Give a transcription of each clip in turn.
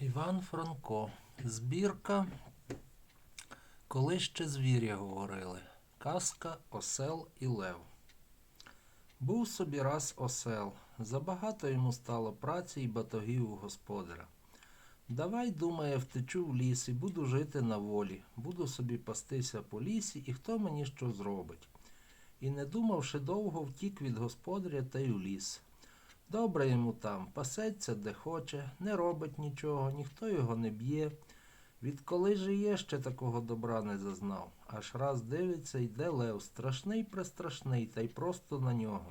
Іван Франко. Збірка. Коли ще звірі говорили. Казка, осел і лев. Був собі раз осел. Забагато йому стало праці й батогів у господаря. Давай, думає, втечу в ліс і буду жити на волі. Буду собі пастися по лісі, і хто мені що зробить. І не думавши довго, втік від господаря та й у ліс. Добре йому там, пасеться де хоче, не робить нічого, ніхто його не б'є. Відколи жиє, ще такого добра не зазнав. Аж раз дивиться, йде лев, страшний престрашний, та й просто на нього.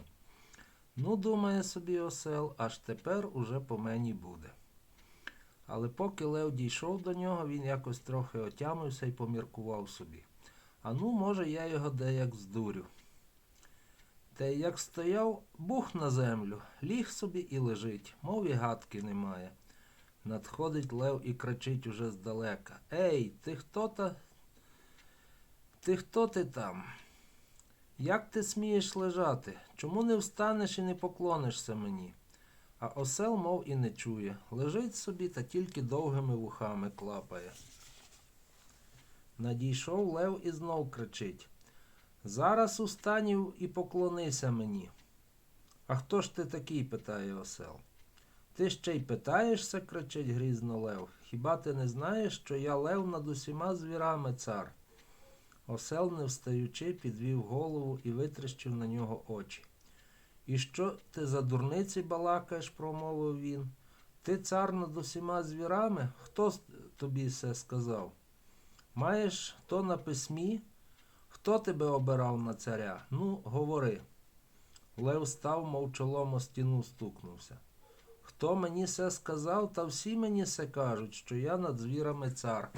Ну, думає собі осел, аж тепер уже по мені буде. Але поки лев дійшов до нього, він якось трохи отямився і поміркував собі. А ну, може, я його деяк здурю. Та як стояв, бух на землю, ліг собі і лежить, мов і гадки немає. Надходить лев і кричить уже здалека. Ей, ти хто та? Ти хто ти там? Як ти смієш лежати? Чому не встанеш і не поклонишся мені? А осел, мов і не чує, лежить собі та тільки довгими вухами клапає. Надійшов лев і знов кричить. Зараз устанів і поклонися мені. А хто ж ти такий? питає осел. Ти ще й питаєшся, кричить грізно Лев. Хіба ти не знаєш, що я лев над усіма звірами цар? Осел, не встаючи, підвів голову і витріщив на нього очі. І що ти за дурниці балакаєш? промовив він. Ти цар над усіма звірами? Хто тобі це сказав? Маєш то на письмі? Хто тебе обирав на царя? Ну, говори. Лев став, мов чолом о стіну стукнувся. Хто мені це сказав, та всі мені це кажуть, що я над звірами цар.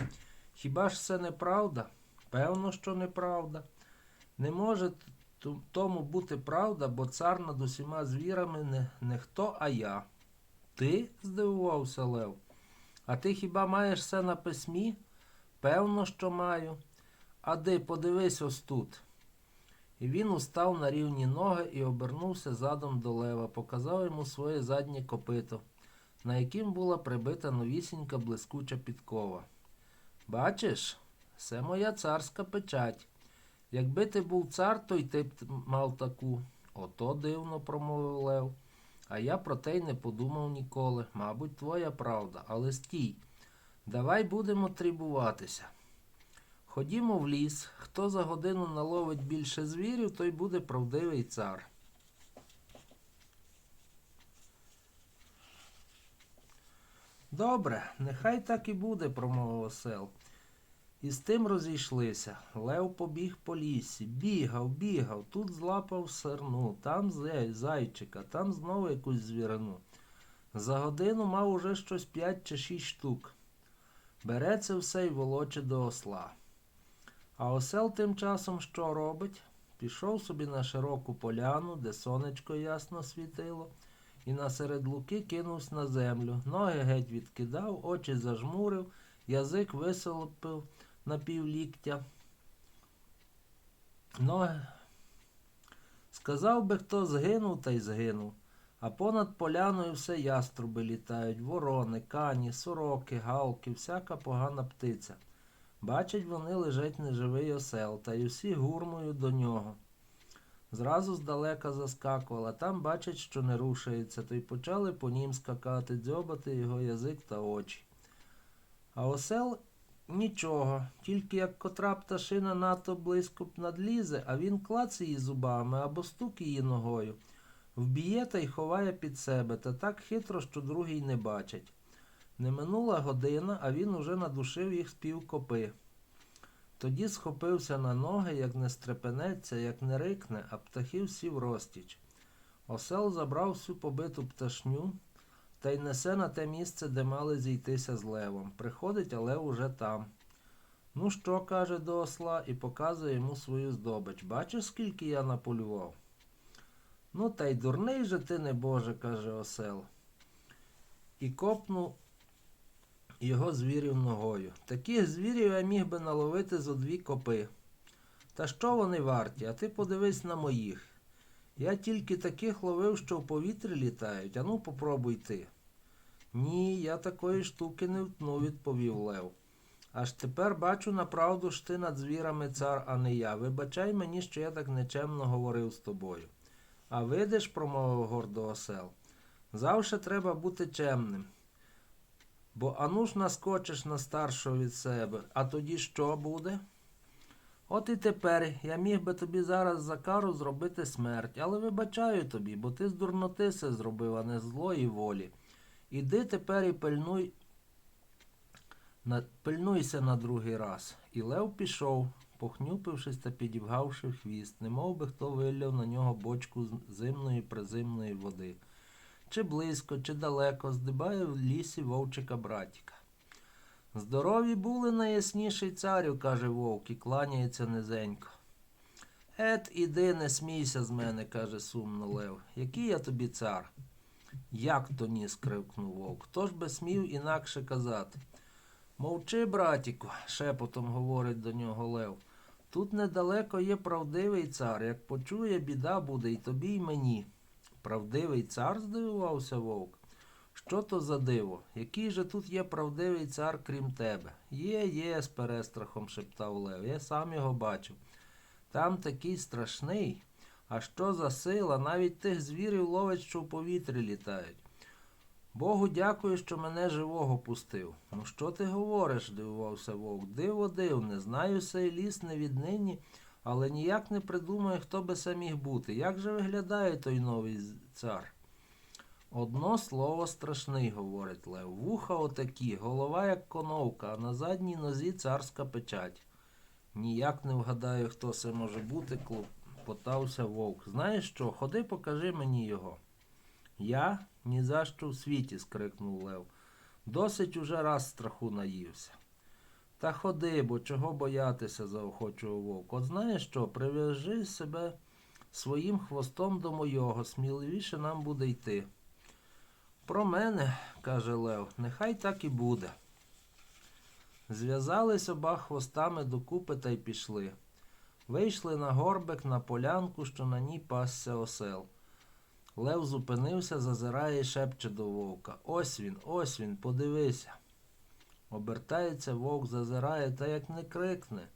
Хіба ж це неправда? Певно, що неправда. Не може тому бути правда, бо цар над усіма звірами не, не хто, а я. Ти? здивувався Лев. А ти хіба маєш це на письмі? Певно, що маю. А де, подивись ось тут. І він устав на рівні ноги і обернувся задом до лева, показав йому своє заднє копито, на яким була прибита новісінька блискуча підкова. Бачиш, це моя царська печать. Якби ти був цар, то й ти б мав таку. Ото дивно, промовив Лев. А я про те й не подумав ніколи. Мабуть, твоя правда, але стій. Давай будемо трібуватися. Ходімо в ліс. Хто за годину наловить більше звірів, той буде правдивий цар. Добре, нехай так і буде, промовив осел. І з тим розійшлися. Лев побіг по лісі, бігав, бігав, тут злапав серну, там зайчика, там знову якусь звірину. За годину мав уже щось п'ять чи шість штук. Бере це все й волоче до осла. А осел тим часом що робить? Пішов собі на широку поляну, де сонечко ясно світило, і насеред луки кинувся на землю. Ноги геть відкидав, очі зажмурив, язик висолопив на півліктя. Ноги. Сказав би, хто згинув, та й згинув. А понад поляною все яструби літають, ворони, кані, сороки, галки, всяка погана птиця. Бачать вони лежить неживий осел, та й усі гурмою до нього. Зразу здалека заскакувала, там бачать, що не рушається, то й почали по нім скакати, дзьобати його язик та очі. А осел нічого, тільки як котра пташина надто близько надлізе, а він клац її зубами або стук її ногою, вб'є та й ховає під себе, та так хитро, що другий не бачить. Не минула година, а він уже надушив їх з півкопи. Тоді схопився на ноги, як не стрепенеться, як не рикне, а птахи всі в розтіч. Осел забрав всю побиту пташню та й несе на те місце, де мали зійтися з левом. Приходить, а лев уже там. Ну що, каже до осла, і показує йому свою здобич. Бачиш, скільки я наполював? Ну, та й дурний же ти, небоже, каже осел. І копнув його звірів ногою. Таких звірів я міг би наловити зо дві копи. Та що вони варті, а ти подивись на моїх. Я тільки таких ловив, що в повітрі літають, а ну попробуй ти. Ні, я такої штуки не втну, відповів Лев. Аж тепер бачу направду ж ти над звірами цар, а не я. Вибачай мені, що я так нечемно говорив з тобою. А видиш, промовив гордо осел, завше треба бути чемним. Бо ану ж наскочиш на старшого від себе, а тоді що буде? От і тепер я міг би тобі зараз за кару зробити смерть, але вибачаю тобі, бо ти з дурноти все зробив, а не злої волі. Іди тепер і пильнуй, на, пильнуйся на другий раз. І Лев пішов, похнюпившись та підівгавши хвіст, немов би хто вилляв на нього бочку зимної призимної води. Чи близько, чи далеко, здибає в лісі вовчика братіка. Здорові були найясніший царю, каже вовк, і кланяється низенько. Ет, іди, не смійся з мене, каже сумно Лев. Який я тобі цар? Як то ні? скрикнув вовк. Хто ж би смів інакше казати? Мовчи, братіку, шепотом говорить до нього Лев. Тут недалеко є правдивий цар. Як почує, біда буде і тобі, і мені. Правдивий цар? здивувався вовк. Що то за диво? Який же тут є правдивий цар, крім тебе? Є, є, з перестрахом шептав Лев. Я сам його бачив. Там такий страшний. А що за сила? Навіть тих звірів ловить, що в повітрі літають. Богу дякую, що мене живого пустив. Ну що ти говориш? дивувався вовк. Диво див, не знаю сей ліс не віднині, але ніяк не придумаю, хто би це міг бути. Як же виглядає той новий цар? Одно слово страшний, говорить Лев. Вуха отакі, голова як коновка, а на задній нозі царська печать. Ніяк не вгадаю, хто це може бути, клопотався вовк. Знаєш що? Ходи, покажи мені його. Я ні за що в світі, скрикнув Лев. Досить уже раз страху наївся. Та ходи, бо чого боятися, заохочував вовк. От знаєш що, прив'яжи себе своїм хвостом до мойого, сміливіше нам буде йти. Про мене, каже Лев, нехай так і буде. Зв'язались оба хвостами докупи та й пішли. Вийшли на горбик на полянку, що на ній пасся осел. Лев зупинився, зазирає і шепче до вовка. Ось він, ось він, подивися. Обертається вовк, зазирає та як не крикне.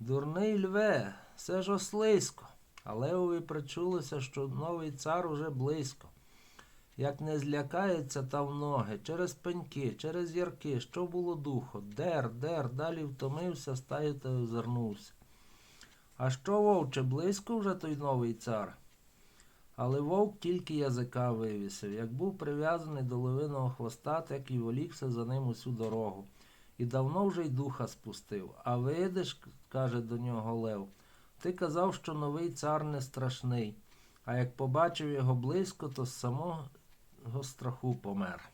Дурний льве, це ж ослисько. А левові причулося, що новий цар уже близько. Як не злякається та в ноги, через пеньки, через ярки, що було духу, дер, дер, далі втомився, стаю та озирнувся. А що, вовче, близько вже той новий цар? Але вовк тільки язика вивісив. Як був прив'язаний до левиного хвоста, так і волікся за ним усю дорогу. І давно вже й духа спустив. А видиш, каже до нього Лев, ти казав, що новий цар не страшний, а як побачив його близько, то з самого страху помер.